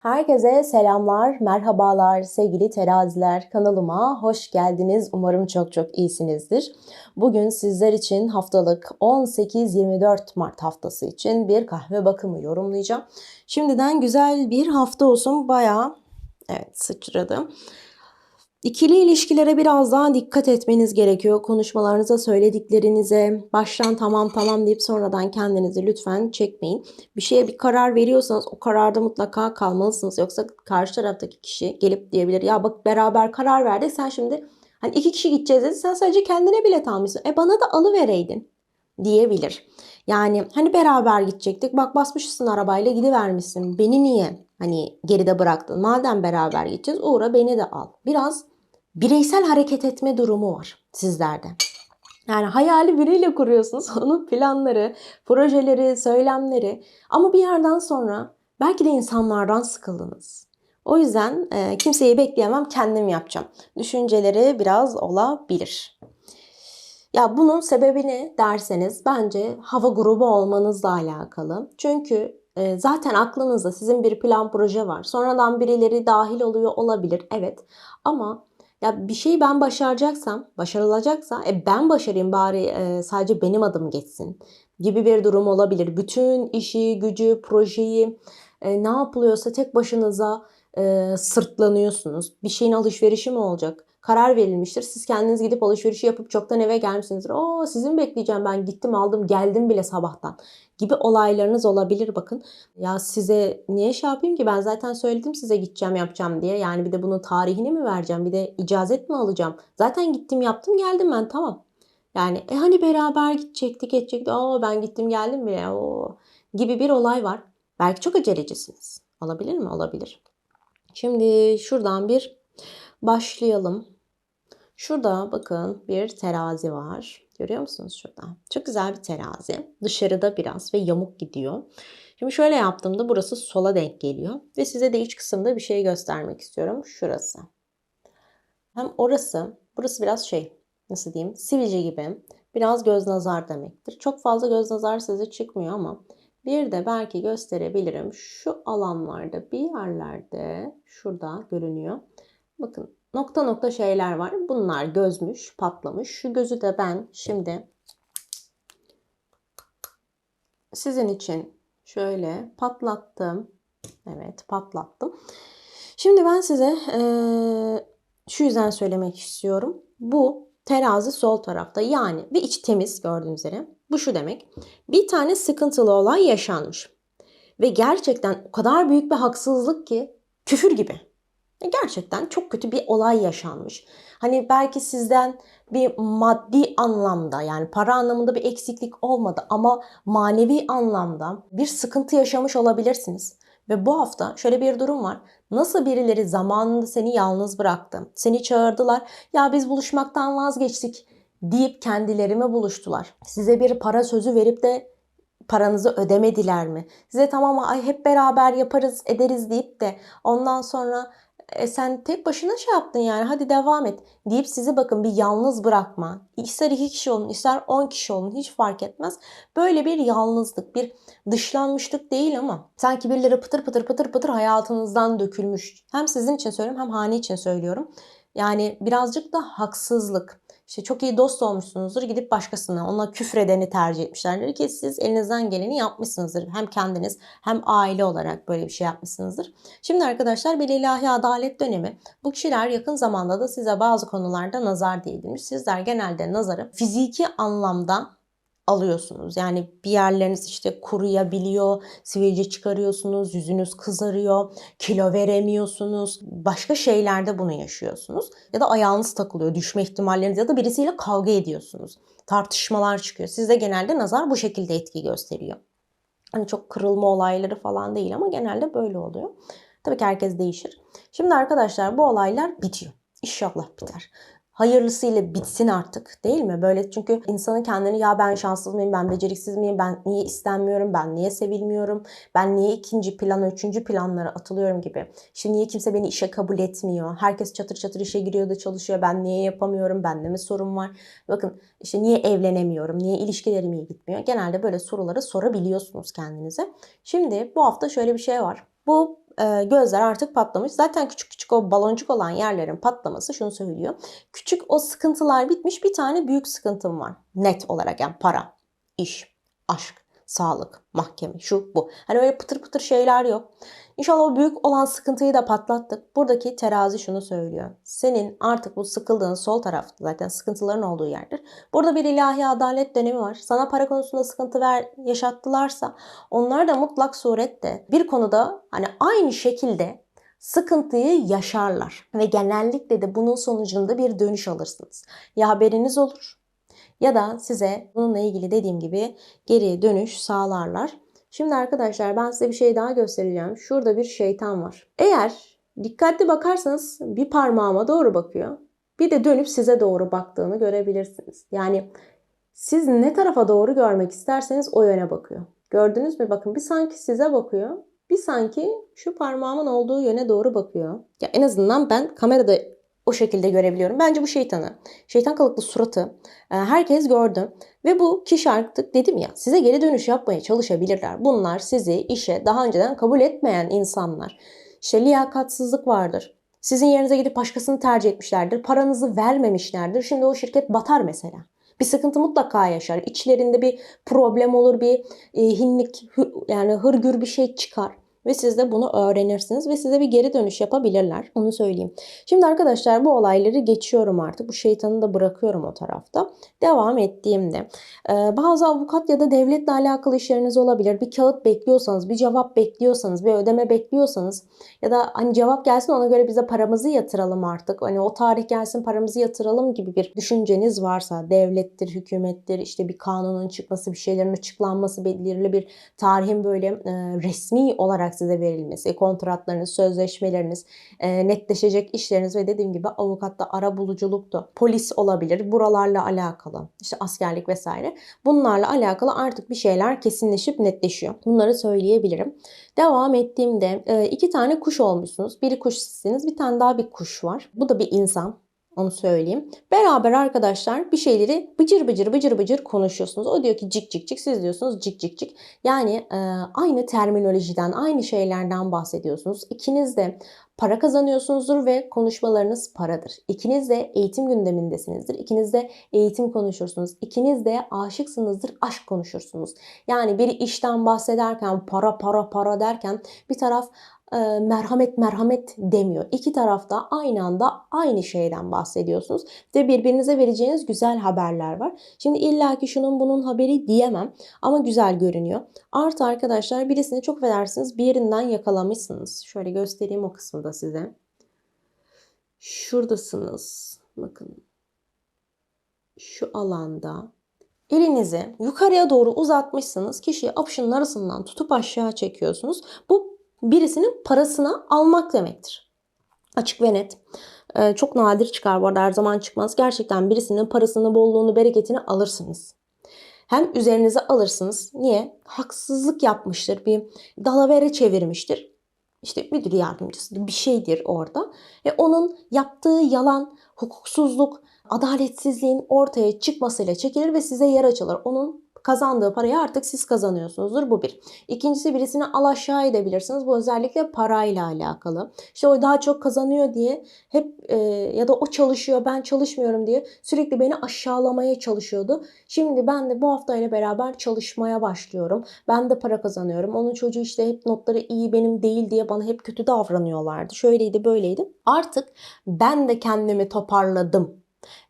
Herkese selamlar, merhabalar sevgili teraziler. Kanalıma hoş geldiniz. Umarım çok çok iyisinizdir. Bugün sizler için haftalık 18-24 Mart haftası için bir kahve bakımı yorumlayacağım. Şimdiden güzel bir hafta olsun. Bayağı evet sıçradım. İkili ilişkilere biraz daha dikkat etmeniz gerekiyor. Konuşmalarınıza, söylediklerinize baştan tamam tamam deyip sonradan kendinizi lütfen çekmeyin. Bir şeye bir karar veriyorsanız o kararda mutlaka kalmalısınız. Yoksa karşı taraftaki kişi gelip diyebilir ya bak beraber karar verdik sen şimdi hani iki kişi gideceğiz dedi sen sadece kendine bilet almışsın. E bana da alıvereydin diyebilir. Yani hani beraber gidecektik bak basmışsın arabayla gidivermişsin. Beni niye hani geride bıraktın? Madem beraber gideceğiz uğra beni de al. Biraz bireysel hareket etme durumu var sizlerde. Yani hayali biriyle kuruyorsunuz. Onun planları, projeleri, söylemleri. Ama bir yerden sonra belki de insanlardan sıkıldınız. O yüzden e, kimseyi bekleyemem, kendim yapacağım. Düşünceleri biraz olabilir. Ya bunun sebebi ne derseniz bence hava grubu olmanızla alakalı. Çünkü e, zaten aklınızda sizin bir plan proje var. Sonradan birileri dahil oluyor olabilir. Evet. Ama ya bir şeyi ben başaracaksam, başarılacaksa e ben başarayım bari e, sadece benim adım geçsin gibi bir durum olabilir. Bütün işi, gücü, projeyi e, ne yapılıyorsa tek başınıza e, sırtlanıyorsunuz. Bir şeyin alışverişi mi olacak? Karar verilmiştir. Siz kendiniz gidip alışverişi yapıp çoktan eve gelmişsinizdir. Oo sizin bekleyeceğim ben gittim aldım geldim bile sabahtan gibi olaylarınız olabilir bakın. Ya size niye şey yapayım ki ben zaten söyledim size gideceğim yapacağım diye. Yani bir de bunun tarihini mi vereceğim bir de icazet mi alacağım? Zaten gittim yaptım geldim ben tamam. Yani e hani beraber gidecektik edecektik. Aa ben gittim geldim bile. Oo gibi bir olay var. Belki çok acelecisiniz. Olabilir mi? Olabilir. Şimdi şuradan bir başlayalım. Şurada bakın bir terazi var. Görüyor musunuz şurada? Çok güzel bir terazi. Dışarıda biraz ve yamuk gidiyor. Şimdi şöyle yaptığımda burası sola denk geliyor. Ve size de iç kısımda bir şey göstermek istiyorum. Şurası. Hem orası, burası biraz şey, nasıl diyeyim, sivilce gibi. Biraz göz nazar demektir. Çok fazla göz nazar size çıkmıyor ama bir de belki gösterebilirim. Şu alanlarda bir yerlerde şurada görünüyor. Bakın nokta nokta şeyler var. Bunlar gözmüş, patlamış. Şu gözü de ben şimdi sizin için şöyle patlattım. Evet patlattım. Şimdi ben size e, şu yüzden söylemek istiyorum. Bu terazi sol tarafta yani ve iç temiz gördüğünüz üzere. Bu şu demek. Bir tane sıkıntılı olay yaşanmış. Ve gerçekten o kadar büyük bir haksızlık ki küfür gibi. E, gerçekten çok kötü bir olay yaşanmış. Hani belki sizden bir maddi anlamda yani para anlamında bir eksiklik olmadı ama manevi anlamda bir sıkıntı yaşamış olabilirsiniz. Ve bu hafta şöyle bir durum var. Nasıl birileri zamanında seni yalnız bıraktı, seni çağırdılar, ya biz buluşmaktan vazgeçtik deyip kendilerime buluştular. Size bir para sözü verip de paranızı ödemediler mi? Size tamam ay hep beraber yaparız ederiz deyip de ondan sonra e sen tek başına şey yaptın yani hadi devam et deyip sizi bakın bir yalnız bırakma. İster iki kişi olun ister on kişi olun hiç fark etmez. Böyle bir yalnızlık bir dışlanmışlık değil ama sanki birileri pıtır pıtır pıtır pıtır hayatınızdan dökülmüş. Hem sizin için söylüyorum hem hane için söylüyorum. Yani birazcık da haksızlık. İşte çok iyi dost olmuşsunuzdur gidip başkasına ona küfredeni tercih etmişlerdir ki siz elinizden geleni yapmışsınızdır. Hem kendiniz hem aile olarak böyle bir şey yapmışsınızdır. Şimdi arkadaşlar bir ilahi adalet dönemi. Bu kişiler yakın zamanda da size bazı konularda nazar değdirmiş. Sizler genelde nazarı fiziki anlamda alıyorsunuz. Yani bir yerleriniz işte kuruyabiliyor, sivilce çıkarıyorsunuz, yüzünüz kızarıyor, kilo veremiyorsunuz. Başka şeylerde bunu yaşıyorsunuz. Ya da ayağınız takılıyor, düşme ihtimalleriniz ya da birisiyle kavga ediyorsunuz. Tartışmalar çıkıyor. Sizde genelde nazar bu şekilde etki gösteriyor. Hani çok kırılma olayları falan değil ama genelde böyle oluyor. Tabii ki herkes değişir. Şimdi arkadaşlar bu olaylar bitiyor. İnşallah biter hayırlısıyla bitsin artık değil mi? Böyle çünkü insanın kendini ya ben şanssız mıyım, ben beceriksiz miyim, ben niye istenmiyorum, ben niye sevilmiyorum, ben niye ikinci plana, üçüncü planlara atılıyorum gibi. İşte niye kimse beni işe kabul etmiyor, herkes çatır çatır işe giriyor da çalışıyor, ben niye yapamıyorum, bende mi sorun var? Bakın işte niye evlenemiyorum, niye ilişkilerim iyi gitmiyor? Genelde böyle soruları sorabiliyorsunuz kendinize. Şimdi bu hafta şöyle bir şey var. Bu gözler artık patlamış. Zaten küçük küçük o baloncuk olan yerlerin patlaması şunu söylüyor. Küçük o sıkıntılar bitmiş bir tane büyük sıkıntım var. Net olarak yani para, iş, aşk, sağlık, mahkeme, şu bu. Hani öyle pıtır pıtır şeyler yok. İnşallah o büyük olan sıkıntıyı da patlattık. Buradaki terazi şunu söylüyor. Senin artık bu sıkıldığın sol tarafta zaten sıkıntıların olduğu yerdir. Burada bir ilahi adalet dönemi var. Sana para konusunda sıkıntı ver, yaşattılarsa onlar da mutlak surette bir konuda hani aynı şekilde sıkıntıyı yaşarlar. Ve genellikle de bunun sonucunda bir dönüş alırsınız. Ya haberiniz olur ya da size bununla ilgili dediğim gibi geri dönüş sağlarlar. Şimdi arkadaşlar ben size bir şey daha göstereceğim. Şurada bir şeytan var. Eğer dikkatli bakarsanız bir parmağıma doğru bakıyor. Bir de dönüp size doğru baktığını görebilirsiniz. Yani siz ne tarafa doğru görmek isterseniz o yöne bakıyor. Gördünüz mü? Bakın bir sanki size bakıyor. Bir sanki şu parmağımın olduğu yöne doğru bakıyor. Ya en azından ben kamerada o şekilde görebiliyorum. Bence bu şeytanı. Şeytan kalıklı suratı e, herkes gördü. Ve bu kişi artık dedim ya size geri dönüş yapmaya çalışabilirler. Bunlar sizi işe daha önceden kabul etmeyen insanlar. İşte liyakatsızlık vardır. Sizin yerinize gidip başkasını tercih etmişlerdir. Paranızı vermemişlerdir. Şimdi o şirket batar mesela. Bir sıkıntı mutlaka yaşar. İçlerinde bir problem olur, bir e, hinlik yani hırgür bir şey çıkar ve siz de bunu öğrenirsiniz ve size bir geri dönüş yapabilirler. Onu söyleyeyim. Şimdi arkadaşlar bu olayları geçiyorum artık. Bu şeytanı da bırakıyorum o tarafta. Devam ettiğimde bazı avukat ya da devletle alakalı işleriniz olabilir. Bir kağıt bekliyorsanız, bir cevap bekliyorsanız, bir ödeme bekliyorsanız ya da hani cevap gelsin ona göre bize paramızı yatıralım artık. Hani o tarih gelsin paramızı yatıralım gibi bir düşünceniz varsa devlettir, hükümettir, işte bir kanunun çıkması, bir şeylerin açıklanması, belirli bir tarihin böyle resmi olarak olarak size verilmesi, kontratlarınız, sözleşmeleriniz, e, netleşecek işleriniz ve dediğim gibi avukatta ara buluculuktu. Polis olabilir, buralarla alakalı, işte askerlik vesaire. Bunlarla alakalı artık bir şeyler kesinleşip netleşiyor. Bunları söyleyebilirim. Devam ettiğimde e, iki tane kuş olmuşsunuz. Biri kuş sizsiniz, bir tane daha bir kuş var. Bu da bir insan. Onu söyleyeyim. Beraber arkadaşlar bir şeyleri bıcır bıcır bıcır bıcır konuşuyorsunuz. O diyor ki cik cik cik siz diyorsunuz cik cik cik. Yani e, aynı terminolojiden aynı şeylerden bahsediyorsunuz. İkiniz de para kazanıyorsunuzdur ve konuşmalarınız paradır. İkiniz de eğitim gündemindesinizdir. İkiniz de eğitim konuşursunuz. İkiniz de aşıksınızdır, aşk konuşursunuz. Yani bir işten bahsederken para para para derken bir taraf e, merhamet merhamet demiyor. İki tarafta aynı anda aynı şeyden bahsediyorsunuz ve birbirinize vereceğiniz güzel haberler var. Şimdi illaki şunun bunun haberi diyemem ama güzel görünüyor. Artı arkadaşlar birisini çok affedersiniz bir yerinden yakalamışsınız. Şöyle göstereyim o kısmı da size. Şuradasınız. Bakın. Şu alanda elinizi yukarıya doğru uzatmışsınız. Kişiyi apışının arasından tutup aşağı çekiyorsunuz. Bu birisinin parasını almak demektir. Açık ve net. Ee, çok nadir çıkar bu arada her zaman çıkmaz. Gerçekten birisinin parasını, bolluğunu, bereketini alırsınız. Hem üzerinize alırsınız. Niye? Haksızlık yapmıştır. Bir dalavere çevirmiştir. İşte müdür yardımcısı bir şeydir orada. Ve onun yaptığı yalan, hukuksuzluk, adaletsizliğin ortaya çıkmasıyla çekilir ve size yer açılır. Onun kazandığı parayı artık siz kazanıyorsunuzdur. Bu bir. İkincisi birisini al aşağı edebilirsiniz. Bu özellikle parayla alakalı. İşte o daha çok kazanıyor diye hep e, ya da o çalışıyor ben çalışmıyorum diye sürekli beni aşağılamaya çalışıyordu. Şimdi ben de bu haftayla beraber çalışmaya başlıyorum. Ben de para kazanıyorum. Onun çocuğu işte hep notları iyi benim değil diye bana hep kötü davranıyorlardı. Şöyleydi böyleydi. Artık ben de kendimi toparladım.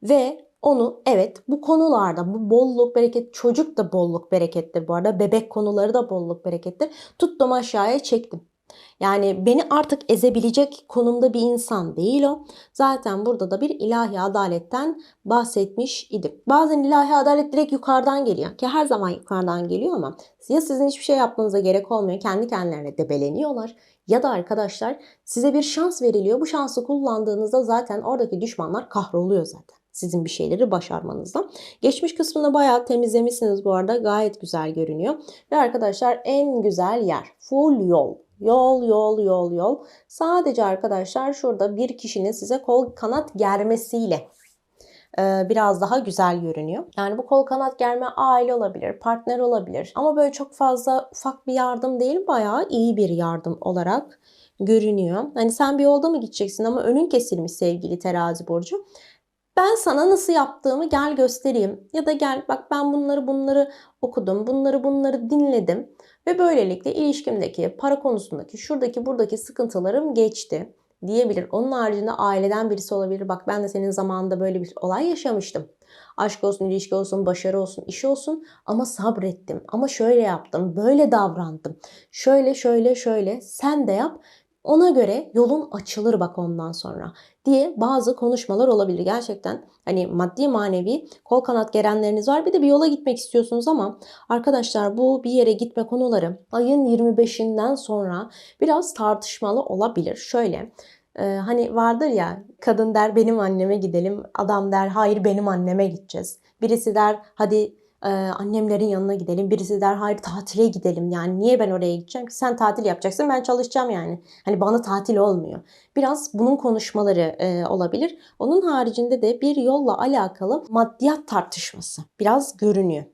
Ve onu evet bu konularda bu bolluk bereket çocuk da bolluk berekettir bu arada bebek konuları da bolluk berekettir. Tuttum aşağıya çektim. Yani beni artık ezebilecek konumda bir insan değil o. Zaten burada da bir ilahi adaletten bahsetmiş idim. Bazen ilahi adalet direkt yukarıdan geliyor ki her zaman yukarıdan geliyor ama ya sizin hiçbir şey yapmanıza gerek olmuyor. Kendi kendilerine debeleniyorlar ya da arkadaşlar size bir şans veriliyor. Bu şansı kullandığınızda zaten oradaki düşmanlar kahroluyor zaten sizin bir şeyleri başarmanızda. Geçmiş kısmını bayağı temizlemişsiniz bu arada. Gayet güzel görünüyor. Ve arkadaşlar en güzel yer. Full yol. Yol, yol, yol, yol. Sadece arkadaşlar şurada bir kişinin size kol kanat germesiyle biraz daha güzel görünüyor. Yani bu kol kanat germe aile olabilir, partner olabilir. Ama böyle çok fazla ufak bir yardım değil, bayağı iyi bir yardım olarak görünüyor. Hani sen bir yolda mı gideceksin ama önün kesilmiş sevgili terazi burcu. Ben sana nasıl yaptığımı gel göstereyim. Ya da gel bak ben bunları bunları okudum. Bunları bunları dinledim. Ve böylelikle ilişkimdeki, para konusundaki, şuradaki buradaki sıkıntılarım geçti diyebilir. Onun haricinde aileden birisi olabilir. Bak ben de senin zamanında böyle bir olay yaşamıştım. Aşk olsun, ilişki olsun, başarı olsun, iş olsun ama sabrettim. Ama şöyle yaptım, böyle davrandım. Şöyle şöyle şöyle sen de yap. Ona göre yolun açılır bak ondan sonra diye bazı konuşmalar olabilir. Gerçekten hani maddi manevi kol kanat gerenleriniz var. Bir de bir yola gitmek istiyorsunuz ama arkadaşlar bu bir yere gitme konuları ayın 25'inden sonra biraz tartışmalı olabilir. Şöyle e, hani vardır ya kadın der benim anneme gidelim. Adam der hayır benim anneme gideceğiz. Birisi der hadi annemlerin yanına gidelim. Birisi der hayır tatile gidelim. Yani niye ben oraya gideceğim ki? Sen tatil yapacaksın ben çalışacağım yani. Hani bana tatil olmuyor. Biraz bunun konuşmaları e, olabilir. Onun haricinde de bir yolla alakalı maddiyat tartışması biraz görünüyor.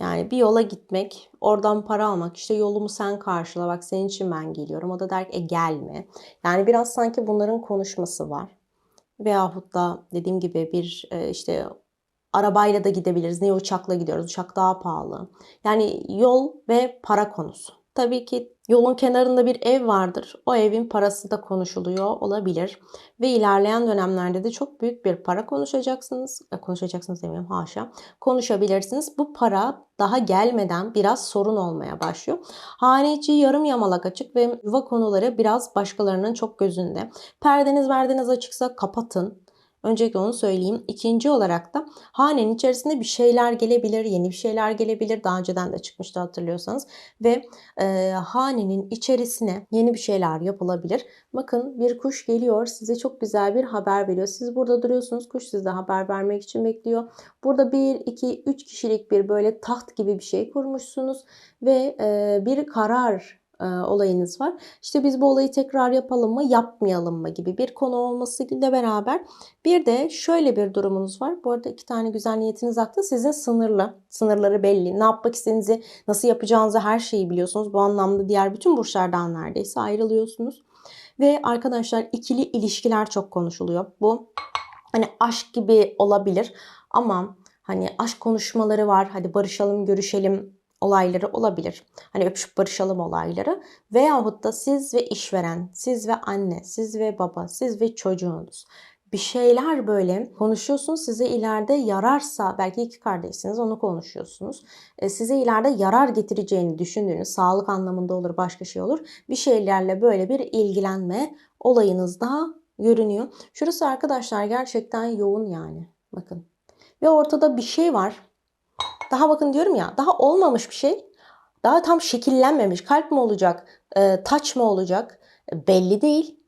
Yani bir yola gitmek, oradan para almak, işte yolumu sen karşıla, bak senin için ben geliyorum. O da der ki e, gelme. Yani biraz sanki bunların konuşması var. Veyahut da dediğim gibi bir e, işte arabayla da gidebiliriz. Niye uçakla gidiyoruz? Uçak daha pahalı. Yani yol ve para konusu. Tabii ki yolun kenarında bir ev vardır. O evin parası da konuşuluyor olabilir. Ve ilerleyen dönemlerde de çok büyük bir para konuşacaksınız. E, konuşacaksınız demiyorum haşa. Konuşabilirsiniz. Bu para daha gelmeden biraz sorun olmaya başlıyor. Hane içi yarım yamalak açık ve yuva konuları biraz başkalarının çok gözünde. Perdeniz verdeniz açıksa kapatın. Öncelikle onu söyleyeyim. İkinci olarak da hanenin içerisinde bir şeyler gelebilir, yeni bir şeyler gelebilir. Daha önceden de çıkmıştı hatırlıyorsanız. Ve e, hanenin içerisine yeni bir şeyler yapılabilir. Bakın bir kuş geliyor size çok güzel bir haber veriyor. Siz burada duruyorsunuz kuş size haber vermek için bekliyor. Burada bir, iki, üç kişilik bir böyle taht gibi bir şey kurmuşsunuz. Ve e, bir karar e, olayınız var. İşte biz bu olayı tekrar yapalım mı, yapmayalım mı gibi bir konu olmasıyla beraber bir de şöyle bir durumunuz var. Bu arada iki tane güzel niyetiniz aklı sizin sınırlı. Sınırları belli. Ne yapmak istediğinizi, nasıl yapacağınızı her şeyi biliyorsunuz. Bu anlamda diğer bütün burçlardan neredeyse ayrılıyorsunuz. Ve arkadaşlar ikili ilişkiler çok konuşuluyor. Bu hani aşk gibi olabilir ama hani aşk konuşmaları var. Hadi barışalım, görüşelim, olayları olabilir. Hani öpüşüp barışalım olayları. Veyahut da siz ve işveren, siz ve anne, siz ve baba, siz ve çocuğunuz bir şeyler böyle konuşuyorsunuz size ileride yararsa belki iki kardeşsiniz onu konuşuyorsunuz. E, size ileride yarar getireceğini düşündüğünüz sağlık anlamında olur başka şey olur. Bir şeylerle böyle bir ilgilenme olayınız daha görünüyor. Şurası arkadaşlar gerçekten yoğun yani. Bakın. Ve ortada bir şey var. Daha bakın diyorum ya daha olmamış bir şey. Daha tam şekillenmemiş. Kalp mi olacak? E, taç mı olacak? E, belli değil.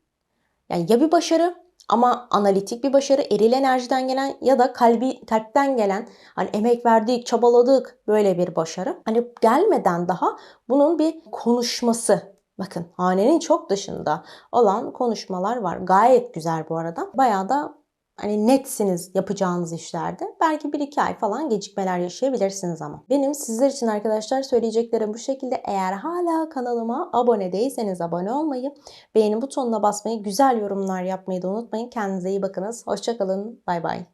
Yani ya bir başarı ama analitik bir başarı eril enerjiden gelen ya da kalbi kalpten gelen hani emek verdik, çabaladık böyle bir başarı. Hani gelmeden daha bunun bir konuşması Bakın hanenin çok dışında olan konuşmalar var. Gayet güzel bu arada. Bayağı da hani netsiniz yapacağınız işlerde. Belki 1-2 ay falan gecikmeler yaşayabilirsiniz ama. Benim sizler için arkadaşlar söyleyeceklerim bu şekilde. Eğer hala kanalıma abone değilseniz abone olmayı, beğeni butonuna basmayı, güzel yorumlar yapmayı da unutmayın. Kendinize iyi bakınız. Hoşçakalın. Bay bay.